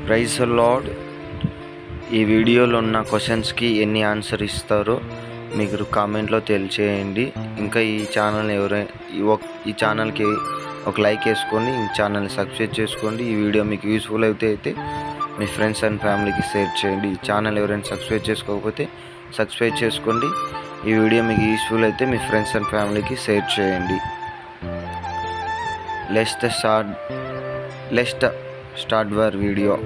Praise lord. ఈ వీడియోలో ఉన్న క్వశ్చన్స్కి ఎన్ని ఆన్సర్ ఇస్తారో మీరు కామెంట్లో తెలియచేయండి. ఇంకా ఈ ఛానల్ ఎవరైనా ఈ ఈ ఛానల్కి ఒక లైక్ వేసుకోండి ఈ ఛానల్ని సబ్స్క్రైబ్ చేసుకోండి. ఈ వీడియో మీకు యూస్ఫుల్ అయితే అయితే మీ ఫ్రెండ్స్ అండ్ ఫ్యామిలీకి షేర్ చేయండి. ఈ ఛానల్ ఎవరైనా సబ్స్క్రైబ్ చేసుకోకపోతే సబ్స్క్రైబ్ చేసుకోండి. ఈ వీడియో మీకు యూస్ఫుల్ అయితే మీ ఫ్రెండ్స్ అండ్ ఫ్యామిలీకి షేర్ చేయండి. లెస్ట్ షార్ట్ లెస్ట్ స్టార్ట్ వర్ వీడియో.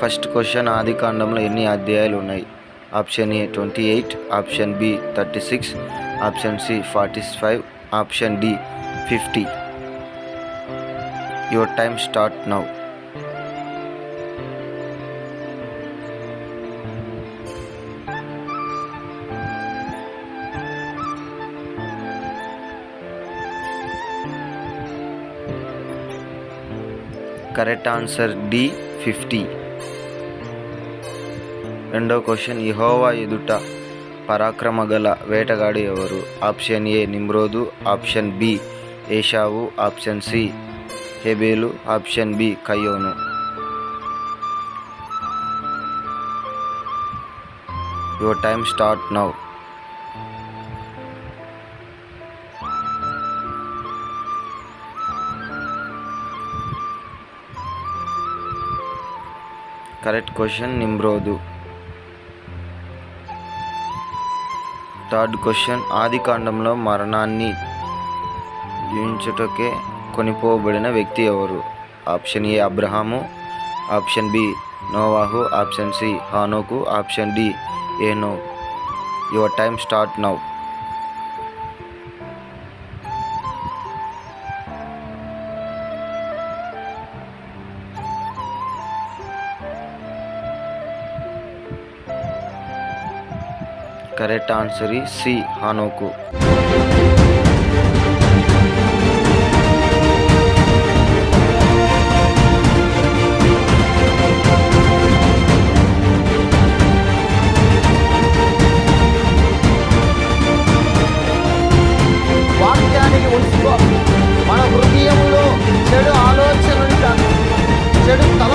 ఫస్ట్ క్వశ్చన్ ఆది కాండంలో ఎన్ని అధ్యాయాలు ఉన్నాయి? Option A twenty eight option B thirty six option C forty five option D fifty. Your time start now. Correct answer D fifty రెండో question యహోవా ఎదుట పరాక్రమ గల వేటగాడు ఎవరు option A నిమ్రోదు. Option B Esau. Option C హెబేలు. Option B కయోను. Your time correct question నిమ్రోదు. Third question ఆది కాండంలో మరణాన్ని జీవించుటకే కొనిపోబడిన వ్యక్తి ఎవరు? ఆప్షన్ ఏ అబ్రహాము. ఆప్షన్ బి నోవాహు. ఆప్షన్ సి హానోకు. Option D ఏనో. Your time start now. Correct answer ఈ సి హానోకు. మన హృదయంలో చెడు ఆలోచనలు చెడు తల